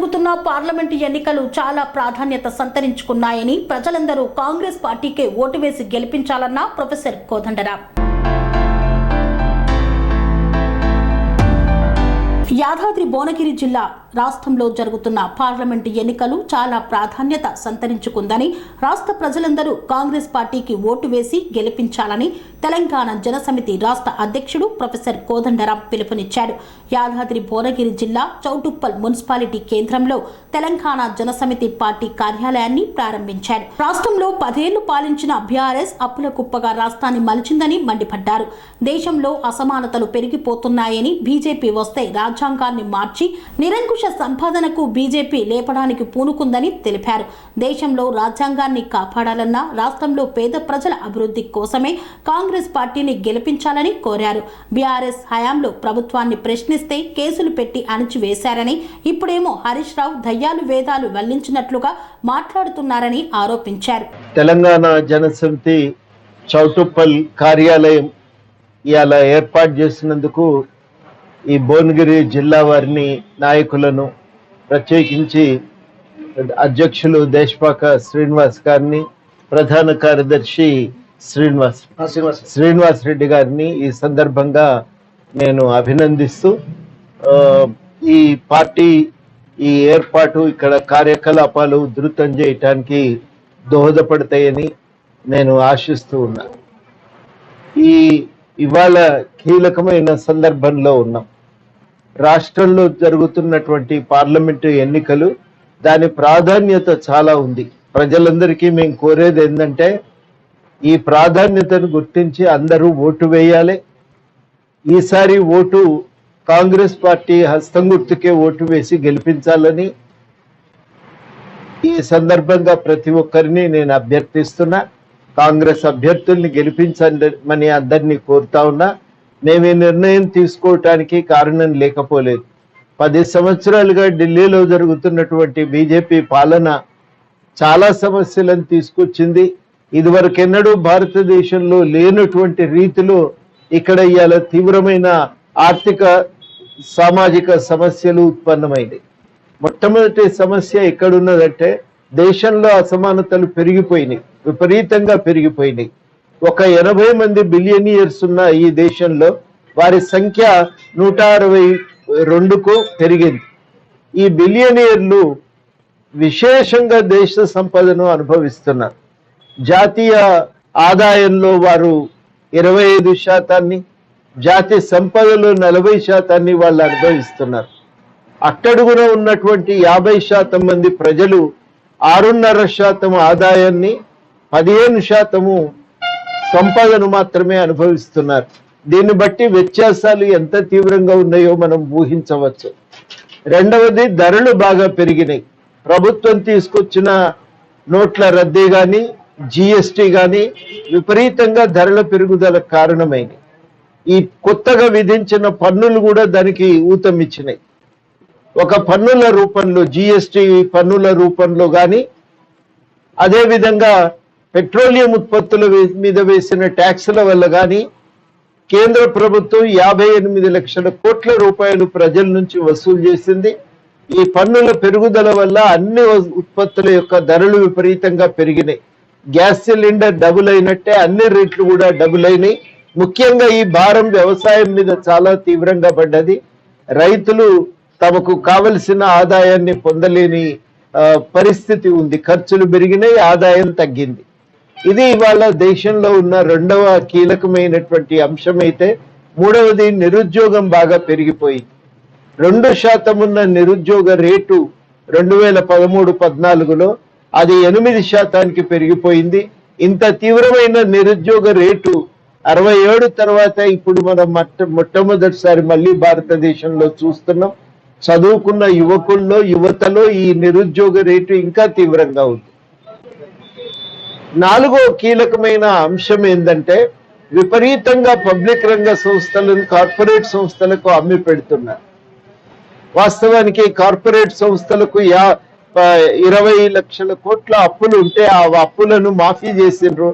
జరుగుతున్న పార్లమెంటు ఎన్నికలు చాలా ప్రాధాన్యత సంతరించుకున్నాయని ప్రజలందరూ కాంగ్రెస్ పార్టీకే ఓటు వేసి గెలిపించాలన్న ప్రొఫెసర్ కోదండరా. యాదాద్రి భువనగిరి జిల్లా రాష్ట్రంలో జరుగుతున్న పార్లమెంటు ఎన్నికలు చాలా ప్రాధాన్యత సంతరించుకుందని రాష్ట్ర ప్రజలందరూ కాంగ్రెస్ పార్టీకి ఓటు వేసి గెలిపించాలని తెలంగాణ జనసమితి రాష్ట్ర అధ్యక్షుడు ప్రొఫెసర్ కోదండరాం పిలుపునిచ్చారు. యాదాద్రి భువనగిరి జిల్లా చౌటుప్పల్ మున్సిపాలిటీ కేంద్రంలో తెలంగాణ జనసమితి పార్టీ కార్యాలయాన్ని ప్రారంభించారు. రాష్ట్రంలో పదేళ్ళు పాలించిన బీఆర్ఎస్ అప్పుల కుప్పగా రాష్ట్రాన్ని మలిచిందని మండిపడ్డారు. దేశంలో అసమానతలు పెరిగిపోతున్నాయని బీజేపీ వస్తే రాజ్యాంగాన్ని మార్చి నిరంకుశ పురుష సంపాదనకు బీజేపీ లేపడానికి పూనుకుందని తెలిపారు. దేశంలో రాజ్యాంగాన్ని కాపాడాలన్నా రాష్ట్రంలో పేద ప్రజల అభివృద్ధి కోసమే కాంగ్రెస్ పార్టీని గెలిపించాలని కోరారు. బీఆర్ఎస్ హయాంలో ప్రభుత్వాన్ని ప్రశ్నిస్తే కేసులు పెట్టి అణిచివేశారని ఇప్పుడేమో హరీష్ రావు దయ్యాలు వేదాలు వెల్లించినట్లుగా మాట్లాడుతున్నారని ఆరోపించారు. తెలంగాణ జనసమితి చౌటుప్పల్ కార్యాలయం ఇలా ఏర్పాటు చేసినందుకు ఈ భువనగిరి జిల్లా వారిని నాయకులను ప్రత్యేకించి అధ్యక్షులు దేశపాక శ్రీనివాస్ గారిని ప్రధాన కార్యదర్శి శ్రీనివాస్ శ్రీనివాస్ రెడ్డి. గారిని ఈ సందర్భంగా నేను అభినందిస్తూ ఈ పార్టీ ఈ ఏర్పాటు ఇక్కడ కార్యకలాపాలు ఉధృతం చేయటానికి దోహదపడతాయని నేను ఆశిస్తూ ఉన్నా. ఈ ఇవాళ కీలకమైన సందర్భంలో ఉన్నాం. రాష్ట్రంలో జరుగుతున్నటువంటి పార్లమెంటు ఎన్నికలు దాని ప్రాధాన్యత చాలా ఉంది. ప్రజలందరికీ మేము కోరేది ఏంటంటే ఈ ప్రాధాన్యతను గుర్తించి అందరూ ఓటు వేయాలి. ఈసారి ఓటు కాంగ్రెస్ పార్టీ హస్తం గుర్తుకే ఓటు వేసి గెలిపించాలని ఈ సందర్భంగా ప్రతి ఒక్కరిని నేను అభ్యర్థిస్తున్నా. కాంగ్రెస్ అభ్యర్థుల్ని గెలిపించమని అందరినీ కోరుతా ఉన్నా మేము ఈ నిర్ణయం తీసుకోవటానికి కారణం లేకపోలేదు. పది సంవత్సరాలుగా ఢిల్లీలో జరుగుతున్నటువంటి బీజేపీ పాలన చాలా సమస్యలను తీసుకొచ్చింది. ఇదివరకెన్నడూ భారతదేశంలో లేనటువంటి రీతిలో ఇక్కడ ఇవాళ తీవ్రమైన ఆర్థిక సామాజిక సమస్యలు ఉత్పన్నమైనవి మొట్టమొదటి సమస్య ఎక్కడున్నదంటే దేశంలో అసమానతలు పెరిగిపోయినాయి విపరీతంగా పెరిగిపోయినాయి. ఒక ఎనభై మంది బిలియనియర్స్ ఉన్న ఈ దేశంలో వారి సంఖ్య నూట అరవై రెండుకు పెరిగింది. ఈ బిలియనియర్లు విశేషంగా దేశ సంపదను అనుభవిస్తున్నారు. జాతీయ ఆదాయంలో వారు ఇరవై ఐదు శాతాన్ని జాతి సంపదలో నలభై శాతాన్ని వాళ్ళు అనుభవిస్తున్నారు. అట్టడుగున ఉన్నటువంటి యాభై శాతం మంది ప్రజలు ఆరున్నర శాతం ఆదాయాన్ని పదిహేను శాతము సంపదను మాత్రమే అనుభవిస్తున్నారు. దీన్ని బట్టి వ్యత్యాసాలు ఎంత తీవ్రంగా ఉన్నాయో మనం ఊహించవచ్చు. రెండవది ధరలు బాగా పెరిగినాయి. ప్రభుత్వం తీసుకొచ్చిన నోట్ల రద్దీ కానీ జిఎస్టి కానీ విపరీతంగా ధరల పెరుగుదల కారణమైనవి ఈ కొత్తగా విధించిన పన్నులు కూడా దానికి ఊతం ఇచ్చినాయి ఒక పన్నుల రూపంలో జిఎస్టి పన్నుల రూపంలో కానీ అదేవిధంగా పెట్రోలియం ఉత్పత్తుల మీద వేసిన ట్యాక్సుల వల్ల కానీ కేంద్ర ప్రభుత్వం యాభై ఎనిమిది లక్షల కోట్ల రూపాయలు ప్రజల నుంచి వసూలు చేసింది. ఈ పన్నుల పెరుగుదల వల్ల అన్ని ఉత్పత్తుల యొక్క ధరలు విపరీతంగా పెరిగినాయి. గ్యాస్ సిలిండర్ డబుల్ అయినట్టే అన్ని రేట్లు కూడా డబుల్ అయినాయి. ముఖ్యంగా ఈ భారం వ్యవసాయం మీద చాలా తీవ్రంగా పడ్డది. రైతులు తమకు కావలసిన ఆదాయాన్ని పొందలేని పరిస్థితి ఉంది. ఖర్చులు పెరిగినాయి ఆదాయం తగ్గింది. ఇది ఇవాళ దేశంలో ఉన్న రెండవ కీలకమైనటువంటి అంశం అయితే మూడవది నిరుద్యోగం బాగా పెరిగిపోయింది. రెండు శాతం ఉన్న నిరుద్యోగ రేటు రెండు వేల పదమూడు పద్నాలుగులో అది ఎనిమిది శాతానికి పెరిగిపోయింది. ఇంత తీవ్రమైన నిరుద్యోగ రేటు అరవై ఏడు తర్వాత ఇప్పుడు మనం మొట్ట మొట్టమొదటిసారి మళ్ళీ భారతదేశంలో చూస్తున్నాం. చదువుకున్న యువకుల్లో యువతలో ఈ నిరుద్యోగ రేటు ఇంకా తీవ్రంగా ఉంది. నాలుగో కీలకమైన అంశం ఏంటంటే విపరీతంగా పబ్లిక్ రంగ సంస్థలను కార్పొరేట్ సంస్థలకు అమ్మి పెడుతున్నారు. వాస్తవానికి కార్పొరేట్ సంస్థలకు యా ఇరవై లక్షల కోట్ల అప్పులు ఉంటే ఆ అప్పులను మాఫీ చేసిండ్రు.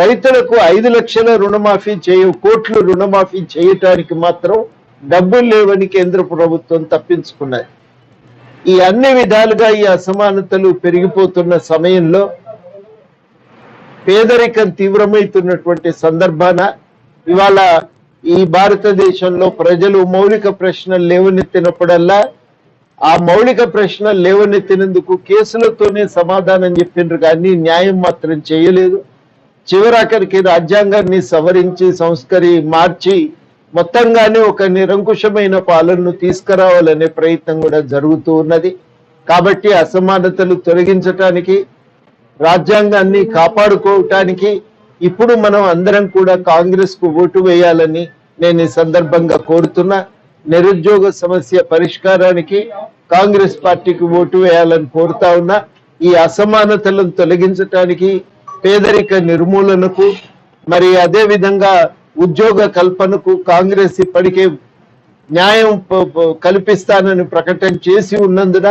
రైతులకు ఐదు లక్షల రుణమాఫీ చేయ కోట్లు రుణమాఫీ చేయటానికి మాత్రం డబ్బులు లేవని కేంద్ర ప్రభుత్వం తప్పించుకున్నది. ఈ అన్ని విధాలుగా ఈ అసమానతలు పెరిగిపోతున్న సమయంలో పేదరికం తీవ్రమవుతున్నటువంటి సందర్భాన ఇవాళ ఈ భారతదేశంలో ప్రజలు మౌలిక ప్రశ్నలు లేవనెత్తినప్పుడల్లా ఆ మౌలిక ప్రశ్నలు లేవనెత్తినందుకు కేసులతోనే సమాధానం చెప్పిండ్రు కానీ న్యాయం మాత్రం చేయలేదు. చివరాఖరికి రాజ్యాంగాన్ని సవరించి సంస్కరి మార్చి మొత్తంగానే ఒక నిరంకుశమైన పాలనను తీసుకురావాలనే ప్రయత్నం కూడా జరుగుతూ ఉన్నది. కాబట్టి అసమానతలు తొలగించటానికి రాజ్యాంగాన్ని కాపాడుకోవటానికి ఇప్పుడు మనం అందరం కూడా కాంగ్రెస్కు ఓటు వేయాలని నేను ఈ సందర్భంగా కోరుతున్నా. నిరుద్యోగ సమస్య పరిష్కారానికి కాంగ్రెస్ పార్టీకి ఓటు వేయాలని కోరుతా ఉన్నా. ఈ అసమానతలను తొలగించటానికి పేదరిక నిర్మూలనకు మరి అదే విధంగా ఉద్యోగ కల్పనకు కాంగ్రెస్ ఇప్పటికే న్యాయం కల్పిస్తానని ప్రకటన చేసి ఉన్నందున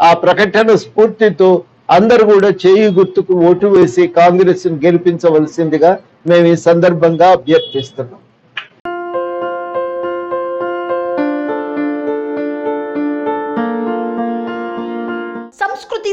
ఆ ప్రకటన స్ఫూర్తితో అందరూ కూడా చేయి గుర్తుకు ఓటు వేసి కాంగ్రెస్ గెలిపించవలసిందిగా మేము ఈ సందర్భంగా అభ్యర్థిస్తున్నాం సంస్కృతి